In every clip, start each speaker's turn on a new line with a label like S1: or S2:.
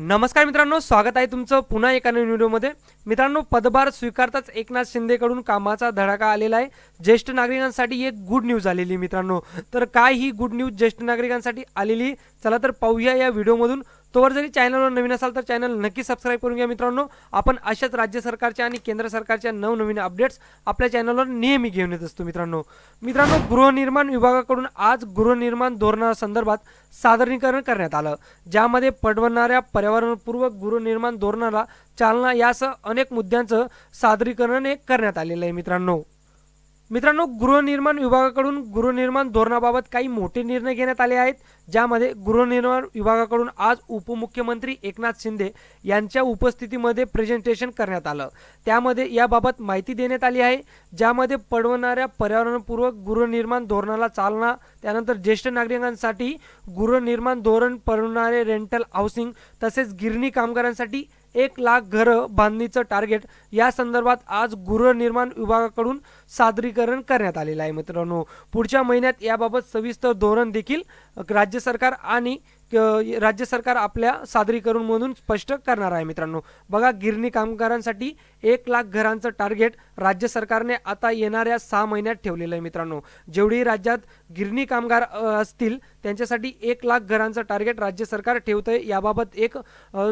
S1: नमस्कार मित्रांनो स्वागत आहे तुमचं पुन्हा एका नवीन व्हिडिओमध्ये. मित्रांनो पदभार स्वीकारताच एकनाथ शिंदेकडून कामाचा धडाका आलेला आहे. ज्येष्ठ नागरिकांसाठी एक गुड न्यूज आलेली आहे मित्रांनो. तर काय ही गुड न्यूज ज्येष्ठ नागरिकांसाठी आलेली चला तर पाहूया या व्हिडिओमधून. तोवर जरी चॅनलवर नवीन असाल तर चॅनल नक्की सबस्क्राईब करून घ्या मित्रांनो. आपण अशाच राज्य सरकारच्या आणि केंद्र सरकारच्या नवनवीन अपडेट्स आपल्या चॅनलवर नेहमी घेऊन येत असतो मित्रांनो. मित्रांनो गृहनिर्माण विभागाकडून आज गृहनिर्माण धोरणासंदर्भात सादरीकरण करण्यात आलं. ज्यामध्ये पडवणाऱ्या पर्यावरणपूर्वक गृहनिर्माण धोरणाला चालना यासह अनेक मुद्द्यांचं सादरीकरण हे करण्यात आलेलं आहे मित्रांनो. मित्रांनो गृहनिर्माण विभागाकडून गृहनिर्माण धोरणाबाबत काही मोठे निर्णय घेण्यात आले आहेत ज्यामध्ये गृहनिर्माण विभागाकडून आज उपमुख्यमंत्री एकनाथ शिंदे यांच्या उपस्थितीमध्ये प्रेझेंटेशन करण्यात आलं. त्यामध्ये याबाबत माहिती देण्यात आली आहे ज्यामध्ये पडवणाऱ्या पर्यावरणपूर्वक गृहनिर्माण धोरणाला चालना त्यानंतर ज्येष्ठ नागरिकांसाठी गृहनिर्माण धोरण पडवणारे रेंटल हाऊसिंग तसेच गिरणी कामगारांसाठी एक लाख घरं बांधणीचं टार्गेट या संदर्भात आज गृहनिर्माण विभागाकडून सादरीकरण करण्यात आलेलं आहे मित्रांनो. पुढच्या महिन्यात याबाबत सविस्तर धोरण देखील राज्य सरकार आणि राज्य सरकार आपल्या सादरीकरण म्हणून स्पष्ट करणार आहे मित्रांनो. बघा गिरणी कामगारांसाठी एक लाख घरांचं टार्गेट राज्य सरकारने आता येणाऱ्या सहा महिन्यात ठेवलेलं आहे मित्रांनो. जेवढी राज्यात गिरणी कामगार असतील त्यांच्यासाठी एक लाख घरांचं टार्गेट राज्य सरकार ठेवतंय. याबाबत एक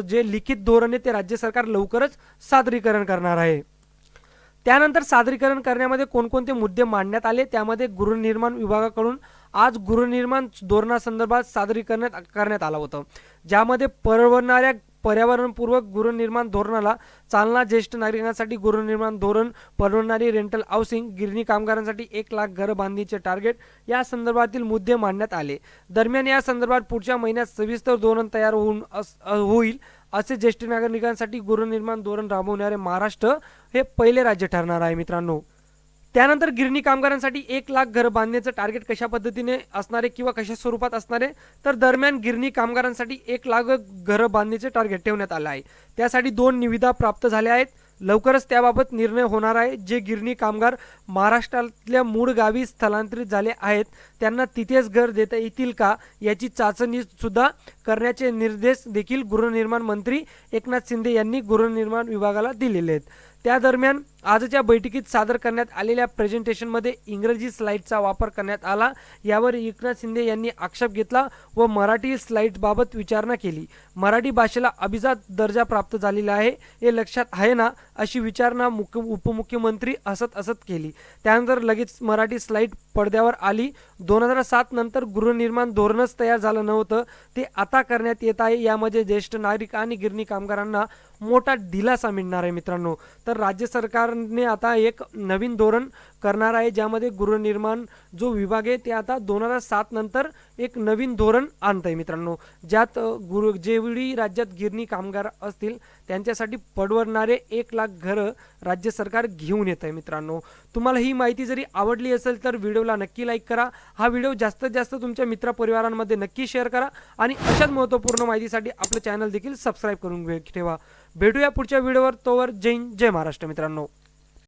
S1: जे लिखित धोरण आहे ते राज्य सरकार लवकरच सादरीकरण करणार आहे. त्यानंतर सादरीकरण करण्यामध्ये कोणकोणते मुद्दे मांडण्यात आले? त्यामध्ये गृहनिर्माण विभागाकडून आज गृहनिर्माण धोरणासंदर्भात सादरीकरण करण्यात आलं होतं. ज्यामध्ये परवडणाऱ्या पर्यावरणपूर्वक गृहनिर्माण धोरणाला चालना ज्येष्ठ नागरिकांसाठी गृहनिर्माण धोरण परवडणारी रेंटल हाऊसिंग गिरणी कामगारांसाठी एक लाख घरं बांधणीचे टार्गेट या संदर्भातील मुद्दे मांडण्यात आले. दरम्यान या संदर्भात पुढच्या महिन्यात सविस्तर धोरण तयार होऊन होईल. असे ज्येष्ठ नागरिकांसाठी गृहनिर्माण धोरण राबवणारे महाराष्ट्र हे पहिले राज्य ठरणार आहे मित्रांनो. त्यानंतर गिरणी कामगारांसाठी एक लाख घर बांधण्याचं टार्गेट कशा पद्धतीने असणारे किंवा कशा स्वरूपात असणारे तर दरम्यान गिरणी कामगारांसाठी एक लाख घरं बांधण्याचे टार्गेट ठेवण्यात आलं आहे. त्यासाठी दोन निविदा प्राप्त झाल्या आहेत. लवकरच त्याबाबत निर्णय होणार आहे. जे गिरणी कामगार महाराष्ट्रातल्या मूळ गावी स्थलांतरित झाले आहेत त्यांना तिथेच घर देता येतील का याची चाचणी सुद्धा करण्याचे निर्देश देखील गृहनिर्माण मंत्री एकनाथ शिंदे यांनी गृहनिर्माण विभागाला दिलेले आहेत. त्या दरम्यान आजच्या बैठकीत सादर करण्यात आलेल्या प्रेझेंटेशनमध्ये इंग्रजी स्लाईडचा वापर करण्यात आला. यावर एकनाथ शिंदे यांनी आक्षेप घेतला व मराठी स्लाईडबाबत विचारणा केली. मराठी भाषेला अभिजात दर्जा प्राप्त झालेला आहे हे लक्षात आहे ना अशी विचारणा मुख्य उपमुख्यमंत्री हसत हसत केली. त्यानंतर लगेच मराठी स्लाईड पडद्यावर आली. दोन हजार सात नंतर गृहनिर्माण धोरणच तयार झालं नव्हतं. ते आता करण्यात येत आहे. यामध्ये ज्येष्ठ नागरिक आणि गिरणी कामगारांना मोठा दिलासा मिळणार आहे मित्रांनो. तर राज्य सरकारने आता एक नवीन धोरण करणार आहे ज्यामध्ये गृहनिर्माण जो विभाग आहे ते आता दोन हजार सात नंतर एक नवीन धोरण आणत आहे मित्रांनो. ज्यात गुरु जेवढी राज्यात गिरणी कामगार असतील त्यांच्यासाठी पडवरणारे एक लाख घरं राज्य सरकार घेऊन येत आहे मित्रांनो. तुम्हाला ही माहिती जरी आवडली असेल तर व्हिडिओला नक्की लाईक करा हा व्हिडिओ जास्तीत जास्त तुमच्या मित्रपरिवारांमध्ये नक्की शेअर करा आणि अशाच महत्त्वपूर्ण माहितीसाठी आपलं चॅनल देखील सबस्क्राईब करून ठेवा. भेटूया पुढच्या व्हिडिओवर. तोवर जय हिंद, जय महाराष्ट्र मित्रांनो.